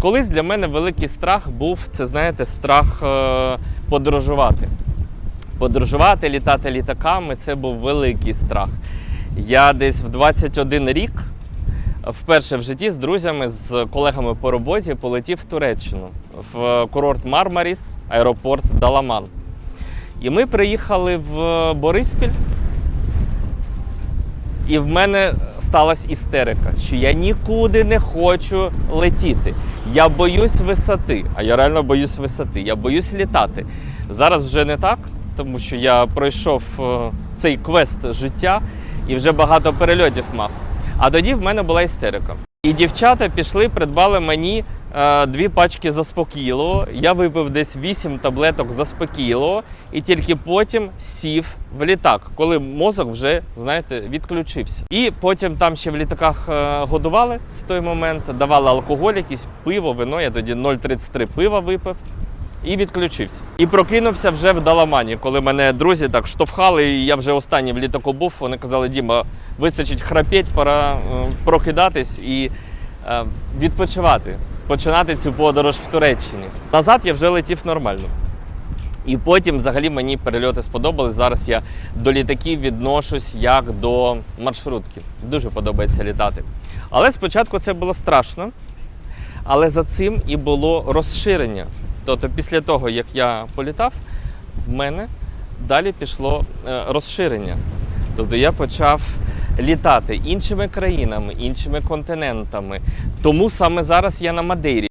Колись для мене великий страх був це, знаєте, страх е, подорожувати. Подорожувати, літати літаками це був великий страх. Я десь в 21 рік вперше в житті з друзями, з колегами по роботі полетів в Туреччину в курорт Мармаріс, аеропорт Даламан. І ми приїхали в Бориспіль. І в мене сталася істерика, що я нікуди не хочу летіти. Я боюсь висоти, а я реально боюсь висоти. Я боюсь літати. Зараз вже не так, тому що я пройшов е, цей квест життя і вже багато перельотів мав. А тоді в мене була істерика. І дівчата пішли, придбали мені е, дві пачки заспокійливого. Я випив десь 8 таблеток заспокійливого і тільки потім сів в літак, коли мозок вже, знаєте, відключився. І потім там ще в літаках е, годували в той момент, давали алкоголь, якийсь пиво, вино. Я тоді 0,33 пива випив. І відключився. І прокинувся вже в Даламані, коли мене друзі так штовхали, і я вже останній в літаку був. Вони казали, Діма, вистачить храпеть, пора е, прокидатись і е, відпочивати, починати цю подорож в Туреччині. Назад я вже летів нормально. І потім взагалі мені перельоти сподобались. Зараз я до літаків відношусь як до маршрутки. Дуже подобається літати. Але спочатку це було страшно. Але за цим і було розширення. Тобто, після того, як я політав, в мене далі пішло е, розширення. Тобто я почав літати іншими країнами, іншими континентами. Тому саме зараз я на Мадейрі.